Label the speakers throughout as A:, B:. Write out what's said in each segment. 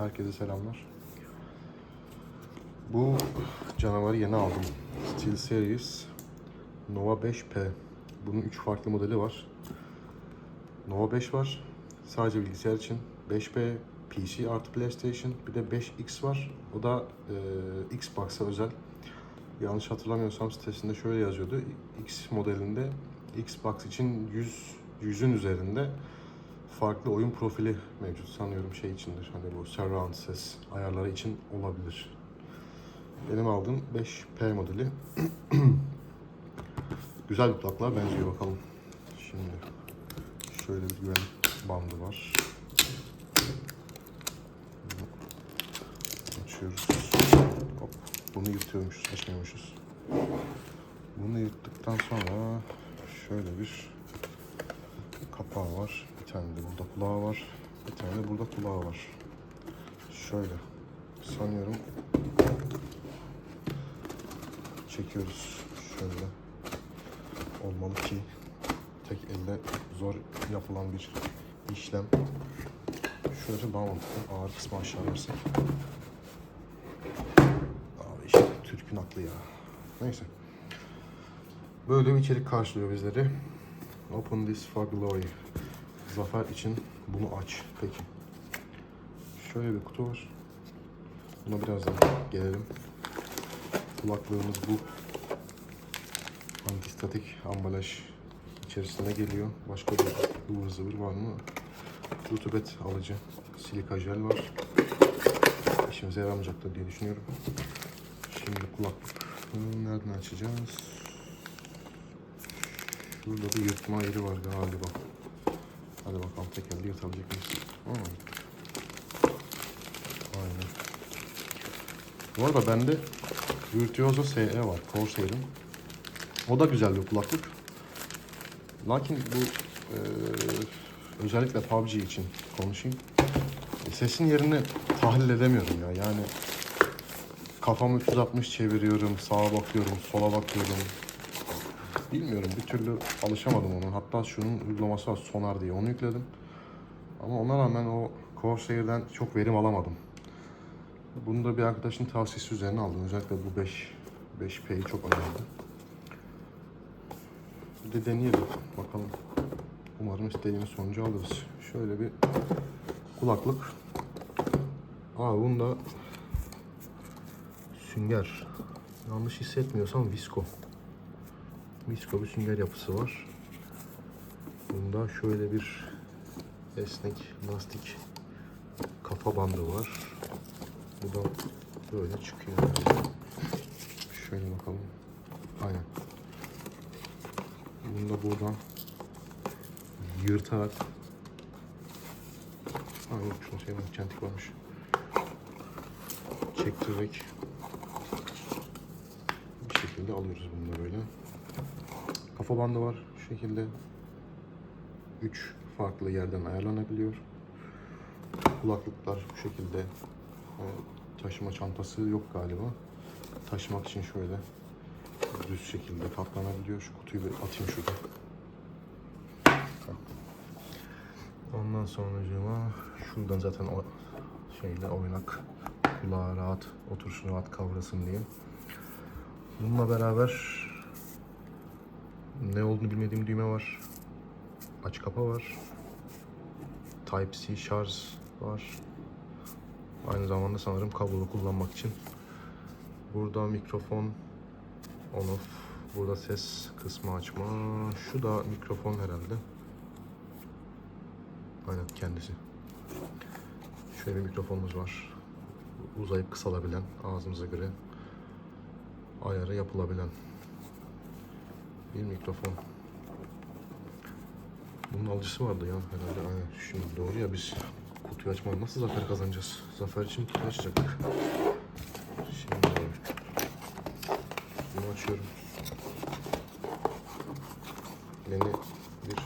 A: Herkese selamlar. Bu canavarı yeni aldım. Steel Series Nova 5P. Bunun 3 farklı modeli var. Nova 5 var. Sadece bilgisayar için. 5P, PC artı PlayStation. Bir de 5X var. O da e, Xbox'a özel. Yanlış hatırlamıyorsam sitesinde şöyle yazıyordu. X modelinde Xbox için 100 100'ün üzerinde farklı oyun profili mevcut sanıyorum şey içindir. Hani bu surround ses ayarları için olabilir. Benim aldığım 5P modeli. Güzel bir kulaklığa benziyor bakalım. Şimdi şöyle bir güven bandı var. Açıyoruz. Hop. Bunu yırtıyormuşuz, açmıyormuşuz. Bunu yırttıktan sonra şöyle bir kapağı var. Tane de burada kulağı var. Bir tane de burada kulağı var. Şöyle. Sanıyorum çekiyoruz. Şöyle. Olmalı ki tek elle zor yapılan bir işlem. Şöyle daha mantıklı. Ağır kısmı aşağı versek. Abi işte Türk'ün aklı ya. Neyse. Böyle bir içerik karşılıyor bizleri. Open this for glory. Zafer için bunu aç. Peki. Şöyle bir kutu var. Buna birazdan gelelim. Kulaklığımız bu. Antistatik ambalaj içerisinde geliyor. Başka bir ıvır zıvır var mı? Rutubet alıcı silika jel var. İşimize yaramayacaktır diye düşünüyorum. Şimdi kulaklık nereden açacağız? Şurada bir yırtma yeri var galiba. Hadi bakalım tek elde yırtabilecek miyiz? Yırttık. Aynen. Bu arada bende Virtuoso SE var. Corsair'in. O da güzel bir kulaklık. Lakin bu eee, özellikle PUBG için konuşayım. E, Sesin yerini tahlil edemiyorum ya. Yani kafamı 360 çeviriyorum, sağa bakıyorum, sola bakıyorum. Bilmiyorum bir türlü alışamadım ona. Hatta şunun uygulaması var Sonar diye onu yükledim. Ama ona rağmen o Corsair'den çok verim alamadım. Bunu da bir arkadaşın tavsiyesi üzerine aldım. Özellikle bu 5 5P'yi çok önerdi. Bir de deneyelim bakalım. Umarım istediğimiz sonucu alırız. Şöyle bir kulaklık. Aa bunda sünger. Yanlış hissetmiyorsam visko. Visko bir sünger yapısı var. Bunda şöyle bir esnek lastik kafa bandı var. Bu da böyle çıkıyor. Şöyle bakalım. Aynen. Bunu da buradan yırtarak Ha yok şunu var, çentik varmış. Çektirerek bir şekilde alıyoruz bunu da böyle. Kafa bandı var şu şekilde. 3 farklı yerden ayarlanabiliyor. Kulaklıklar bu şekilde e, taşıma çantası yok galiba. Taşımak için şöyle düz şekilde katlanabiliyor. Şu kutuyu bir atayım şurada. Ondan sonra şuradan zaten o şeyle oynak kulağa rahat otursun rahat kavrasın diye. Bununla beraber ne olduğunu bilmediğim düğme var. Aç kapa var. Type-C şarj var. Aynı zamanda sanırım kablolu kullanmak için. Burada mikrofon on off. Burada ses kısmı açma. Şu da mikrofon herhalde. Aynen kendisi. Şöyle bir mikrofonumuz var. Uzayıp kısalabilen, ağzımıza göre ayarı yapılabilen bir mikrofon. Bunun alıcısı vardı ya herhalde. Aynen. Şimdi doğru ya biz kutuyu açmayı nasıl zafer kazanacağız? Zafer için kutu açacaktık. Şimdi bunu açıyorum. Beni bir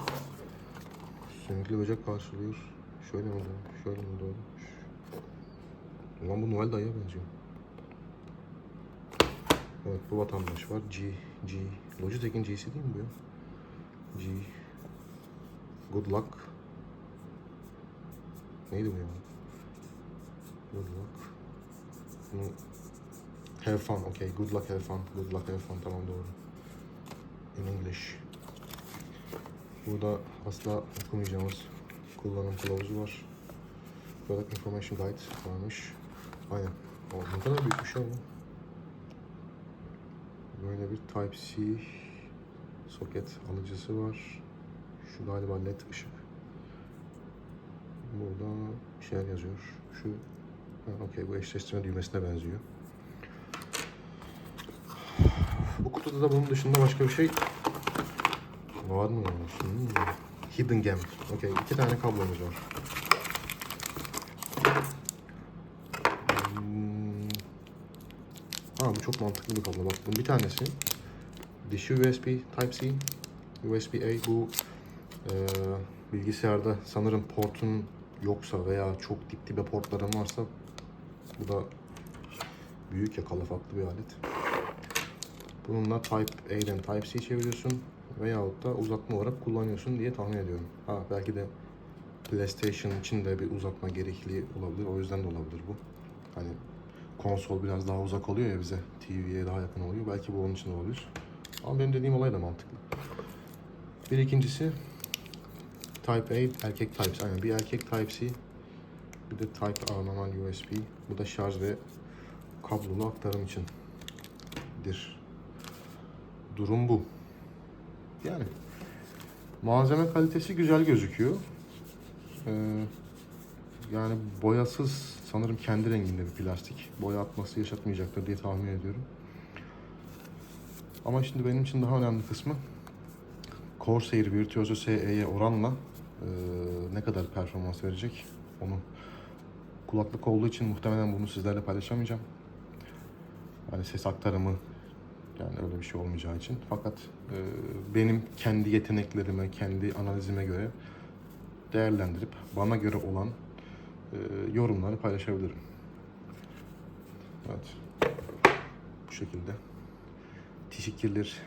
A: sümüklü böcek karşılıyor. Şöyle mi oldu? Şöyle mi oldu? Ulan bu Noel dayıya benziyor. Evet bu vatandaş var. G, G. Logitech'in G'si değil mi bu ya? G. Good luck. Neydi bu ya? Good luck. Bunu have fun. Okay. Good luck, have fun. Good luck, have fun. Tamam doğru. In English. Burada asla okumayacağımız kullanım kılavuzu var. Product Information Guide varmış. Aynen. O ne kadar büyükmüş ya bu. Böyle bir Type-C soket alıcısı var. Şu galiba led ışık. Burada bir şeyler yazıyor. Şu, okey bu eşleştirme düğmesine benziyor. Bu kutuda da bunun dışında başka bir şey var mı? Hidden Gem. Okey iki tane kablomuz var. Ha bu çok mantıklı bir kablo. Bak bunun bir tanesi dişi USB Type-C, USB-A bu e, bilgisayarda sanırım portun yoksa veya çok dip dibe portların varsa bu da büyük ya kalafatlı bir alet. Bununla Type A'den Type-C çeviriyorsun veyahut da uzatma olarak kullanıyorsun diye tahmin ediyorum. Ha belki de PlayStation için de bir uzatma gerekli olabilir. O yüzden de olabilir bu. Hani konsol biraz daha uzak oluyor ya bize. TV'ye daha yakın oluyor. Belki bu onun için olabilir. Ama benim dediğim olay da mantıklı. Bir ikincisi Type A, erkek Type-C. Aynen bir erkek Type-C. Bir de Type A normal USB. Bu da şarj ve kablolu aktarım içindir. Durum bu. Yani malzeme kalitesi güzel gözüküyor. Ee, yani boyasız sanırım kendi renginde bir plastik. Boya atması yaşatmayacaktır diye tahmin ediyorum. Ama şimdi benim için daha önemli kısmı Corsair Virtuoso SE'ye oranla e, ne kadar performans verecek onu. Kulaklık olduğu için muhtemelen bunu sizlerle paylaşamayacağım. Yani ses aktarımı yani öyle bir şey olmayacağı için. Fakat e, benim kendi yeteneklerime, kendi analizime göre değerlendirip bana göre olan yorumları paylaşabilirim. Evet. Bu şekilde. Teşekkürler.